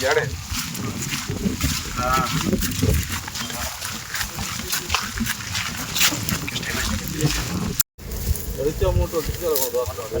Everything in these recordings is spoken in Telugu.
ఇయాడే వచ్చే అమౌంట్ తీసుకెళ్ళకూడదు అక్కడ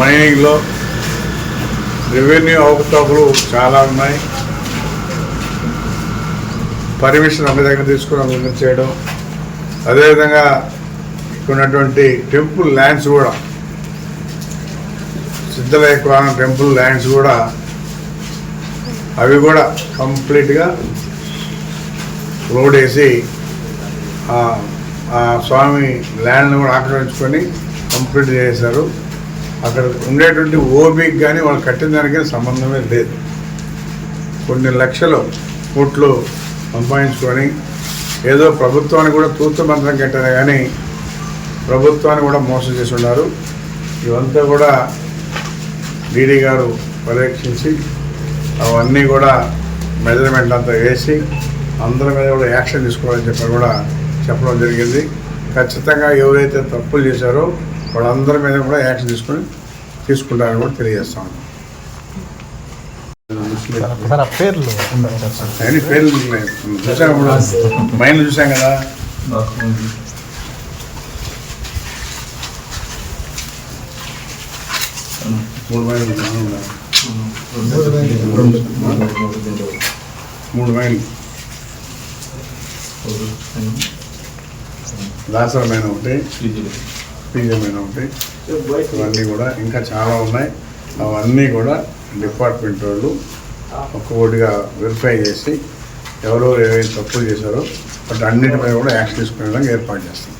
మైనింగ్లో రెవెన్యూ అవకతవకలు చాలా ఉన్నాయి. పర్మిషన్ ఒక దగ్గర తీసుకుని అభివృద్ధి చేయడం. అదేవిధంగా ఉన్నటువంటి టెంపుల్ ల్యాండ్స్ కూడా సిద్ధలేఖ టెంపుల్ ల్యాండ్స్ కూడా అవి కూడా కంప్లీట్గా రోడ్ వేసి ఆ- ఆ స్వామి ల్యాండ్ని కూడా ఆక్రమించుకొని కంప్లీట్ చేశారు. అక్కడ ఉండేటువంటి ఓబీకి కానీ వాళ్ళు కట్టిన దానికి సంబంధమే లేదు. కొన్ని లక్షలు కోట్లు సంపాదించుకొని ఏదో ప్రభుత్వాన్ని కూడా తూర్పు మంత్రం కట్టారు కానీ ప్రభుత్వాన్ని కూడా మోసం చేసి ఉన్నారు ఇవంతా కూడా డీడీ గారు పర్యవేక్షించి అవన్నీ కూడా మెజర్మెంట్ అంతా వేసి అందరి మీద కూడా యాక్షన్ తీసుకోవాలని చెప్పి కూడా చెప్పడం జరిగింది. ఖచ్చితంగా ఎవరైతే తప్పులు చేశారో వాళ్ళందరి మీద కూడా యాక్షన్ తీసుకొని తీసుకుంటారని కూడా ఆ పేర్లు ఉండవు సార్ అని పేర్లు ఉన్నాయి. చూసాం ఇప్పుడు మైండ్ చూసాం కదా. మూడు ఉన్నాయి. మూడు మైళ్ళు. దాసరమైన ఒకటి. పీజమైన ఉంటాయి ఇవన్నీ కూడా ఇంకా చాలా ఉన్నాయి. అవన్నీ కూడా డిపార్ట్మెంట్ వాళ్ళు ఒక్కొక్కటిగా వెరిఫై చేసి ఎవరో ఏవైతే తప్పులు చేశారో బట్ అన్నిటిపై కూడా యాక్షన్ తీసుకునే విధంగా ఏర్పాటు చేస్తాం.